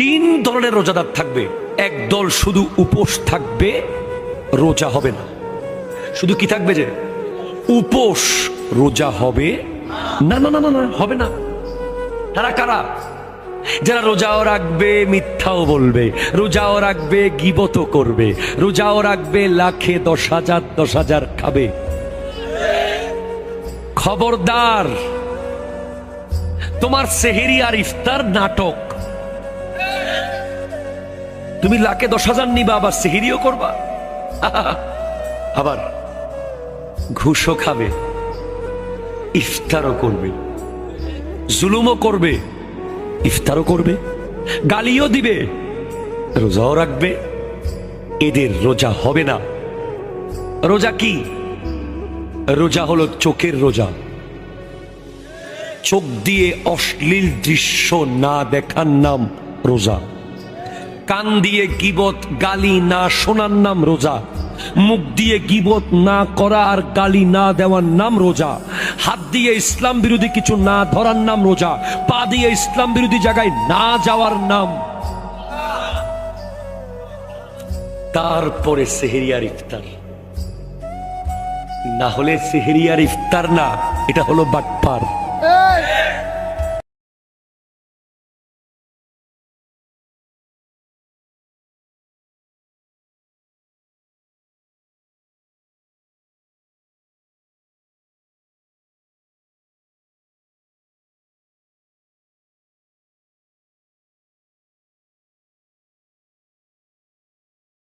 তিন ধরনের রোজাদার থাকবে। এক দল শুধু উপোস থাকবে, রোজা হবে না। শুধু কি থাকবে যে? উপোস, রোজা হবে? না না না না হবে না। তারা কারা? যারা রোজাও রাখবে, মিথ্যাও বলবে। রোজাও রাখবে গিবত করবে। রোজাও রাখবে, লাখে দশ হাজার দশ হাজার খাবে। খবরদার, তোমার সেহেরি আর ইফতার নাটক। তুমি লাখে দশ হাজার নিবা, আবার সেহেরিও করবা। আবার ঘুষও খাবে, ইফতারও করবে, জুলুমও করবে, ইফতারও করবে, গালিও দিবে, রোজাও রাখবে, এদের রোজা হবে না। রোজা কি? রোজা হলো চোখের রোজা। চোখ দিয়ে অশ্লীল দৃশ্য না দেখার নাম রোজা। কান দিয়ে গিবত, গালি না শোনার নাম রোজা। মুখ দিয়ে গিবত না করা আর গালি না দেওয়ার নাম রোজা। হাত দিয়ে ইসলাম বিরোধী কিছু না ধরার নাম রোজা। পা দিয়ে ইসলাম বিরোধী জায়গায় না যাওয়ার নাম। তারপরে সেহেরিয়ার ইফতার। না হলে সেহেরিয়ার ইফতার না, এটা হলো বাটপার।